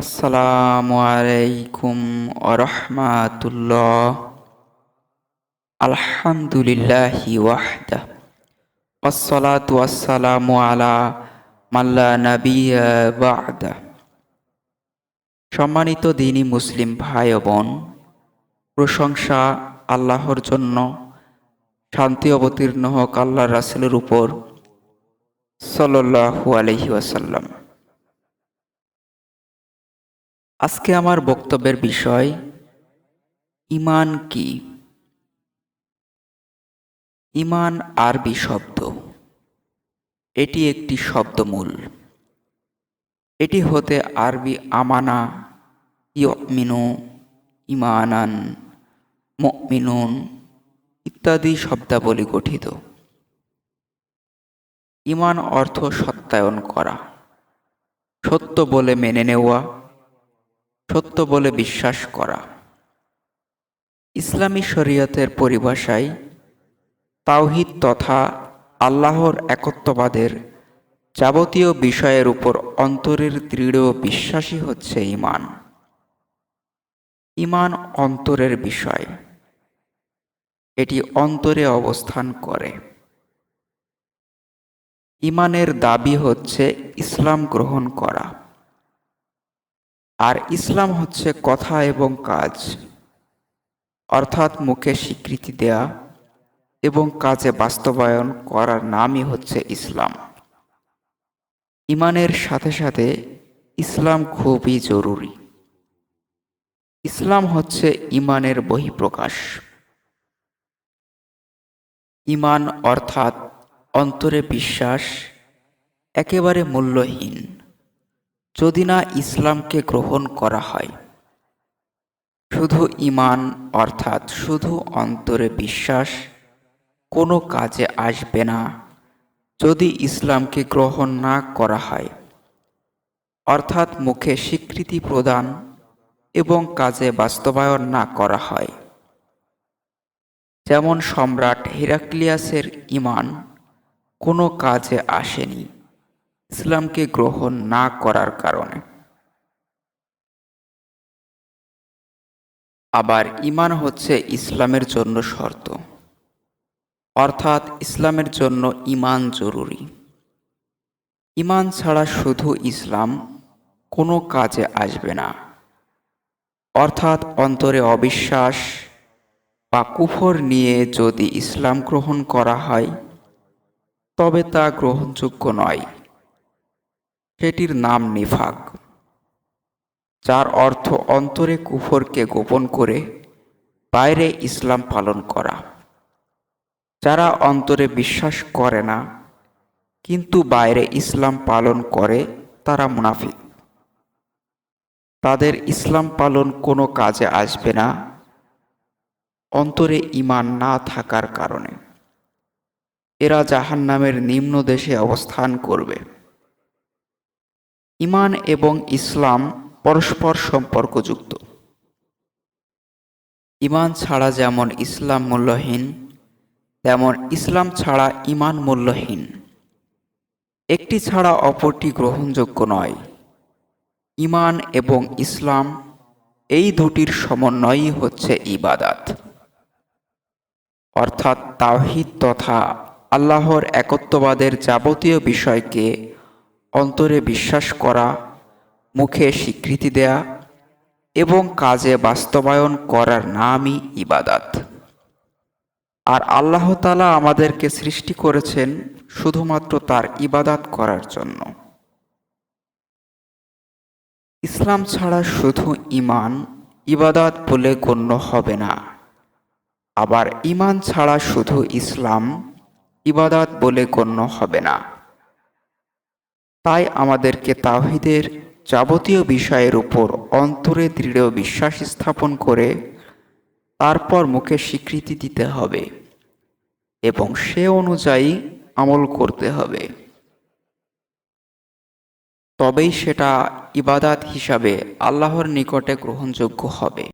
আসসালামু আলাইকুম আরহামাতুল্লাহ আলহামদুলিল্লাহি ওয়াহদা। আসসালাতু আসসালামু আলা মাল্লা নাবিয়া বাদা। সম্মানিত দিনী মুসলিম ভাই বোন, প্রশংসা আল্লাহর জন্য, শান্তি অবতীর্ণ হোক আল্লাহ রাসুলের উপর সাল্লাহু আলহি ওয়াসাল্লাম। আজকে আমার বক্তব্যের বিষয়, ইমান কি? ইমান আরবি শব্দ। এটি একটি শব্দমূল। এটি হতে আরবি আমানা ইয়মিনু ইমানান মিনুন ইত্যাদি শব্দাবলী গঠিত। ইমান অর্থ সত্যায়ন করা। সত্য বলে মেনে নেওয়া সত্য বলে বিশ্বাস করা। ইসলামী শরীয়তের পরিভাষায়, তাওহিদ তথা আল্লাহর একত্ববাদের যাবতীয় বিষয়ের উপর অন্তরের দৃঢ় বিশ্বাসী হচ্ছে ইমান ইমান অন্তরের বিষয়। এটি অন্তরে অবস্থান করে। ইমানের দাবি হচ্ছে ইসলাম গ্রহণ করা। আর ইসলাম হচ্ছে কথা এবং কাজ, অর্থাৎ মুখে স্বীকৃতি দেয়া এবং কাজে বাস্তবায়ন করার নামই হচ্ছে ইসলাম। ইমানের সাথে সাথে ইসলাম খুবই জরুরি। ইসলাম হচ্ছে ইমানের বহিঃপ্রকাশ। ইমান অর্থাৎ অন্তরে বিশ্বাস একেবারে মূল্যহীন। যদি না ইসলামকে গ্রহণ করা হয়। শুধু ইমান অর্থাৎ শুধু অন্তরে বিশ্বাস, কোনো কাজে আসবে না। যদি ইসলামকে গ্রহণ না করা হয়, অর্থাৎ মুখে স্বীকৃতি প্রদান এবং কাজে বাস্তবায়ন না করা হয়। যেমন সম্রাট হিরাক্লিয়াসের ইমান কোনো কাজে আসেনি। ইসলামকে গ্রহণ না করার কারণে। আবার ইমান হচ্ছে ইসলামের জন্য শর্ত। অর্থাৎ ইসলামের জন্য ইমান জরুরি। ইমান ছাড়া শুধু ইসলাম কোনো কাজে আসবে না। অর্থাৎ অন্তরে অবিশ্বাস বা কুফর নিয়ে যদি ইসলাম গ্রহণ করা হয়, তবে তা গ্রহণযোগ্য নয়। সেটির নাম নিফাক, যার অর্থ অন্তরে কুফরকে গোপন করে বাইরে ইসলাম পালন করা। যারা অন্তরে বিশ্বাস করে না, কিন্তু বাইরে ইসলাম পালন করে, তারা মুনাফিক। তাদের ইসলাম পালন কোনো কাজে আসবে না, অন্তরে ইমান না থাকার কারণে। এরা জাহান নামের নিম্ন দেশে অবস্থান করবে। ইমান এবং ইসলাম পরস্পর সম্পর্কযুক্ত। ইমান ছাড়া যেমন ইসলাম মূল্যহীন, তেমন ইসলাম ছাড়া ইমান মূল্যহীন। একটি ছাড়া অপরটি গ্রহণযোগ্য নয়। ইমান এবং ইসলাম এই দুটির সমন্বয়ই হচ্ছে ইবাদাত। অর্থাৎ তাওহিদ তথা আল্লাহর একত্ববাদের যাবতীয় বিষয়কে অন্তরে বিশ্বাস করা, মুখে স্বীকৃতি দেয়া এবং কাজে বাস্তবায়ন করার নামই ইবাদাত। আর আল্লাহ তালা আমাদেরকে সৃষ্টি করেছেন শুধুমাত্র তার ইবাদাত করার জন্য। ইসলাম ছাড়া শুধু ইমান ইবাদাত বলে গণ্য হবে না। আবার ইমান ছাড়া শুধু ইসলাম, ইবাদাত বলে গণ্য হবে না। তাই আমাদেরকে তাহিদের যাবতীয় বিষয়ের উপর অন্তরে দৃঢ় বিশ্বাস স্থাপন করে তারপর মুখে স্বীকৃতি দিতে হবে এবং সে অনুযায়ী আমল করতে হবে। তবেই সেটা ইবাদাত হিসাবে আল্লাহর নিকটে গ্রহণযোগ্য হবে।